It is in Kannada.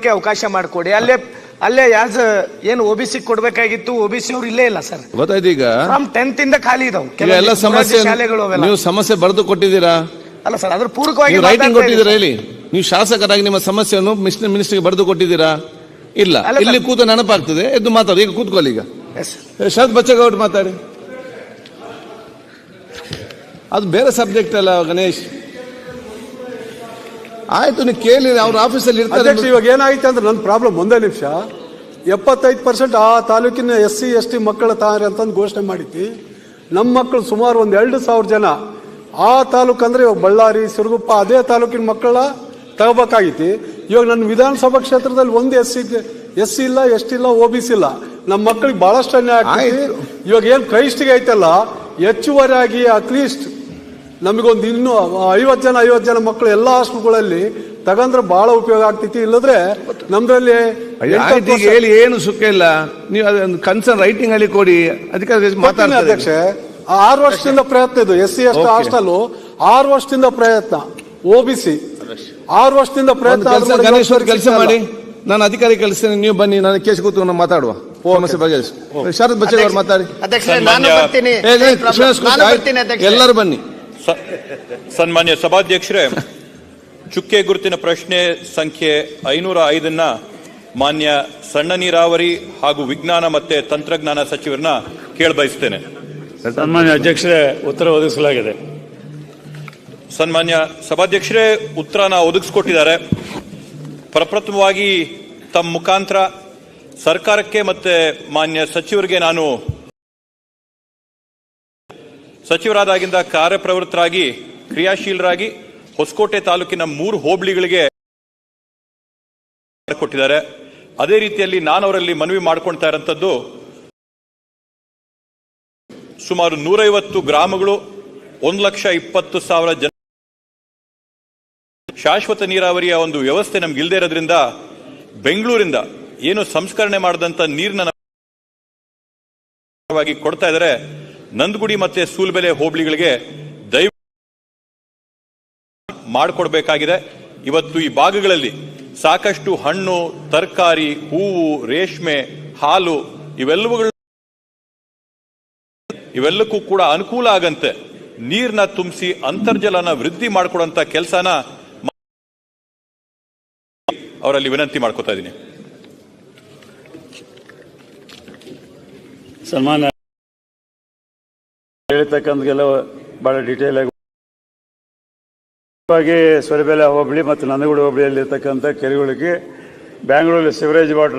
ಅವಕಾಶ ಮಾಡಿಕೊಡಿ. ಅಲ್ಲೇ ಅಲ್ಲೇ ಯಾಸ್ ಏನು ಒ ಬಿ ಸಿ ಕೊಡ್ಬೇಕಾಗಿತ್ತು ಒ ಬಿ ಸಿ ಅವ್ರು ಇಲ್ಲೇ ಇಲ್ಲ ಸರ್ ಗೊತ್ತಾಯ್ತು ಈಗ? ಫ್ರಮ್ ಟೆಂತ್ ಇಂದ ಖಾಲಿ ಇದಾವೆ. ಎಲ್ಲ ಸಮಸ್ಯೆ ಶಾಲೆಗಳು ಅವೆಲ್ಲ. ನೀವು ಸಮಸ್ಯೆ ಬರೆದು ಕೊಟ್ಟಿದ್ದೀರಾ? ಅಲ್ಲ ಸರ್ ಅದ್ರ ಪೂರಕವಾಗಿ ನೀವು ರೈಟಿಂಗ್ ಕೊಟ್ಟಿದ್ದೀರಾ ಹೇಳಿ? ನೀವು ಶಾಸಕರಾಗಿ ನಿಮ್ಮ ಸಮಸ್ಯೆಯನ್ನು ಮಿನಿಸ್ಟರ್ಗೆ ಬರೆದು ಕೊಟ್ಟಿದ್ದೀರಾ? ಇಲ್ಲ. ಇಲ್ಲಿ ಕೂತು ನೆನಪಾಗ್ತದೆ. ಎದ್ದು ಮಾತಾಡಿ ಈಗ ಕೂತ್ಕೊಳ್ಳಿ ಈಗ. ಶರತ್ ಬಚ್ಚೇಗೌಡ ಮಾತಾಡಿ. ಅದು ಬೇರೆ ಸಬ್ಜೆಕ್ಟ್ ಅಲ್ಲ ಗಣೇಶ್. ಆಯ್ತು ನೀವು ಕೇಳಿ ಅವ್ರ ಆಫೀಸಲ್ಲಿ ಇರ್ತಾರೆ ಅಧ್ಯಕ್ಷ ಇವಾಗ ಏನಾಯ್ತು ಅಂದ್ರೆ ನನ್ನ ಪ್ರಾಬ್ಲಮ್ ಒಂದೇ ನಿಮಿಷ. ಎಪ್ಪತ್ತೈದು ಪರ್ಸೆಂಟ್ ಆ ತಾಲೂಕಿನ ಎಸ್ ಸಿ ಎಸ್ ಟಿ ಮಕ್ಕಳ ತಾರೆ ಅಂತಂದು ಘೋಷಣೆ ಮಾಡಿದ್ವಿ. ನಮ್ಮ ಮಕ್ಕಳು ಸುಮಾರು ಒಂದು ಎರಡು ಸಾವಿರ ಜನ. ಆ ತಾಲೂಕು ಅಂದ್ರೆ ಇವಾಗ ಬಳ್ಳಾರಿ ಸಿರುಗುಪ್ಪ ಅದೇ ತಾಲೂಕಿನ ಮಕ್ಕಳ ತಗೋಬೇಕಾಗಿತ್ತು. ಇವಾಗ ನನ್ನ ವಿಧಾನಸಭಾ ಕ್ಷೇತ್ರದಲ್ಲಿ ಒಂದು ಎಸ್ ಸಿ ಎಸ್ ಸಿ ಇಲ್ಲ ಎಸ್ ಟಿ ಇಲ್ಲ ಒ ಬಿ ಸಿ ಇಲ್ಲ. ನಮ್ಮ ಮಕ್ಕಳಿಗೆ ಬಹಳಷ್ಟು ಅನ್ಯಾಯ ಆಯ್ತು. ಇವಾಗ ಏನು ಕ್ರೈಸ್ಟ್ಗೆ ಐತಲ್ಲ ಹೆಚ್ಚುವರಿಯಾಗಿ ಅಟ್ಲೀಸ್ಟ್ ನಮಗೊಂದು ಇನ್ನೂ ಐವತ್ತು ಜನ ಐವತ್ತು ಜನ ಮಕ್ಕಳು ಎಲ್ಲ ಹಾಸ್ಟೆಲ್ಗಳಲ್ಲಿ ತಗಂದ್ರೆ ಬಹಳ ಉಪಯೋಗ ಆಗ್ತೈತಿ. ಇಲ್ಲದ್ರೆ ನಮ್ದ್ರಲ್ಲಿ ಹೇಳಿ ಏನು ಸುಖ ಇಲ್ಲ. ನೀವು ಅದೊಂದು ಕನ್ಸರ್ನ್ ರೈಟಿಂಗ್ ಅಲ್ಲಿ ಕೊಡಿ ಅದಕ್ಕೆ ಅಧ್ಯಕ್ಷ ಮಾತಾಡ್ತಾರೆ ಅಧ್ಯಕ್ಷೆ. ಆ ಆರು ವರ್ಷದಿಂದ ಪ್ರಯತ್ನ ಇದು S C S T hostel ಆರು ವರ್ಷದಿಂದ ಪ್ರಯತ್ನ ಒ ಬಿ ಸಿ. ಆರು ವರ್ಷದಿಂದ ಪ್ರಯತ್ನ ಕೆಲಸ ಆದ್ರೂ ಗಣೇಶ್ ಅವ್ರ ಇವತ್ತು ಕೆಲಸ ಮಾಡಿ. ನಾನು ಅಧಿಕಾರಿ ಕೆಲಸ ನೀವು ಬನ್ನಿ ನಾನು ಕೇಸ್ ಕೂತು ನಾನು ಮಾತಾಡುವ. ಸಮಸ್ಯೆ ಬಗೆಹರಿಸಿ. ಶರತ್ ಬಚ್ಚೇಗೌಡ ಮಾತಾಡಿ. ಅಧ್ಯಕ್ಷರೇ ನಾನು ಬರ್ತೀನಿ. ಏ, ಏ, ಕೃಷ್ಣದಾಸ್ ಕೂತ್ಕೊ, ನಾನು ಬರ್ತೀನಿ ಅಧ್ಯಕ್ಷರೇ. ಎಲ್ಲರೂ ಬನ್ನಿ. ಸನ್ಮಾನ್ಯ ಸಭಾಧ್ಯಕ್ಷರೇ ಚುಕ್ಕೆ ಗುರುತಿನ ಪ್ರಶ್ನೆ ಸಂಖ್ಯೆ ಐನೂರ ಐದನ್ನ ಮಾನ್ಯ ಸಣ್ಣ ನೀರಾವರಿ ಹಾಗೂ ವಿಜ್ಞಾನ ಮತ್ತೆ ತಂತ್ರಜ್ಞಾನ ಸಚಿವರನ್ನ ಕೇಳಬಯಸ್ತೇನೆ. ಸನ್ಮಾನ್ಯ ಅಧ್ಯಕ್ಷರೇ ಉತ್ತರ ಒದಗಿಸಲಾಗಿದೆ. ಸನ್ಮಾನ್ಯ ಸಭಾಧ್ಯಕ್ಷರೇ ಉತ್ತರನ ಒದಗಿಸ್ಕೊಟ್ಟಿದ್ದಾರೆ. ಪ್ರಪ್ರಥಮವಾಗಿ ತಮ್ಮ ಮುಖಾಂತರ ಸರ್ಕಾರಕ್ಕೆ ಮತ್ತೆ ಮಾನ್ಯ ಸಚಿವರಿಗೆ ನಾನು ಸಚಿವರಾದಾಗಿಂದ ಕಾರ್ಯಪ್ರವೃತ್ತರಾಗಿ, ಕ್ರಿಯಾಶೀಲರಾಗಿ ಹೊಸಕೋಟೆ ತಾಲೂಕಿನ ಮೂರು ಹೋಬಳಿಗಳಿಗೆ ಕೊಟ್ಟಿದ್ದಾರೆ. ಅದೇ ರೀತಿಯಲ್ಲಿ ನಾನು ಅವರಲ್ಲಿ ಮನವಿ ಮಾಡ್ಕೊಳ್ತಾ ಇರೋಂಥದ್ದು ಸುಮಾರು ನೂರೈವತ್ತು ಗ್ರಾಮಗಳು, ಒಂದು ಲಕ್ಷ ಇಪ್ಪತ್ತು ಸಾವಿರ ಜನ ಶಾಶ್ವತ ನೀರಾವರಿಯ ಒಂದು ವ್ಯವಸ್ಥೆ ನಮ್ಗೆ ಇಲ್ಲದೆ ಇರೋದ್ರಿಂದ ಬೆಂಗಳೂರಿಂದ ಏನು ಸಂಸ್ಕರಣೆ ಮಾಡಿದಂತ ನೀರನ್ನ ವಾಗಿ ಕೊಡ್ತಾ ಇದ್ದಾರೆ. ನಂದಗುಡಿ ಮತ್ತೆ ಸೂಲ್ಬೆಲೆ ಹೋಬಳಿಗಳಿಗೆ ದಯ ಮಾಡಿಕೊಡ್ಬೇಕಾಗಿದೆ. ಇವತ್ತು ಈ ಭಾಗಗಳಲ್ಲಿ ಸಾಕಷ್ಟು ಹಣ್ಣು, ತರಕಾರಿ, ಹೂವು, ರೇಷ್ಮೆ, ಹಾಲು ಇವೆಲ್ಲವುಗಳು ಇವೆಲ್ಲಕ್ಕೂ ಕೂಡ ಅನುಕೂಲ ಆಗಂತೆ. ನೀರ್ನ ತುಂಬಿಸಿ ಅಂತರ್ಜಲನ ವೃದ್ಧಿ ಮಾಡಿಕೊಡುವಂತ ಕೆಲಸನ ಅವರಲ್ಲಿ ವಿನಂತಿ ಮಾಡ್ಕೋತಾ ಇದ್ದೀನಿ. ಸನ್ಮಾನ್ಯ ಹೇಳ್ತಕ್ಕಂಥಗೆಲ್ಲ ಬಹಳ ಡೀಟೇಲ್ ಆಗಿ ಮುಖ್ಯವಾಗಿ ಸೊರಬೆಲೆ ಹೋಬಳಿ ಮತ್ತು ನಂದಗೂಡು ಹೋಬಳಿಯಲ್ಲಿ ಇರ್ತಕ್ಕಂಥ ಕೆರೆಗಳಿಗೆ ಬ್ಯಾಂಗ್ಳೂರಲ್ಲಿ ಸಿವರೇಜ್ ವಾಟರ್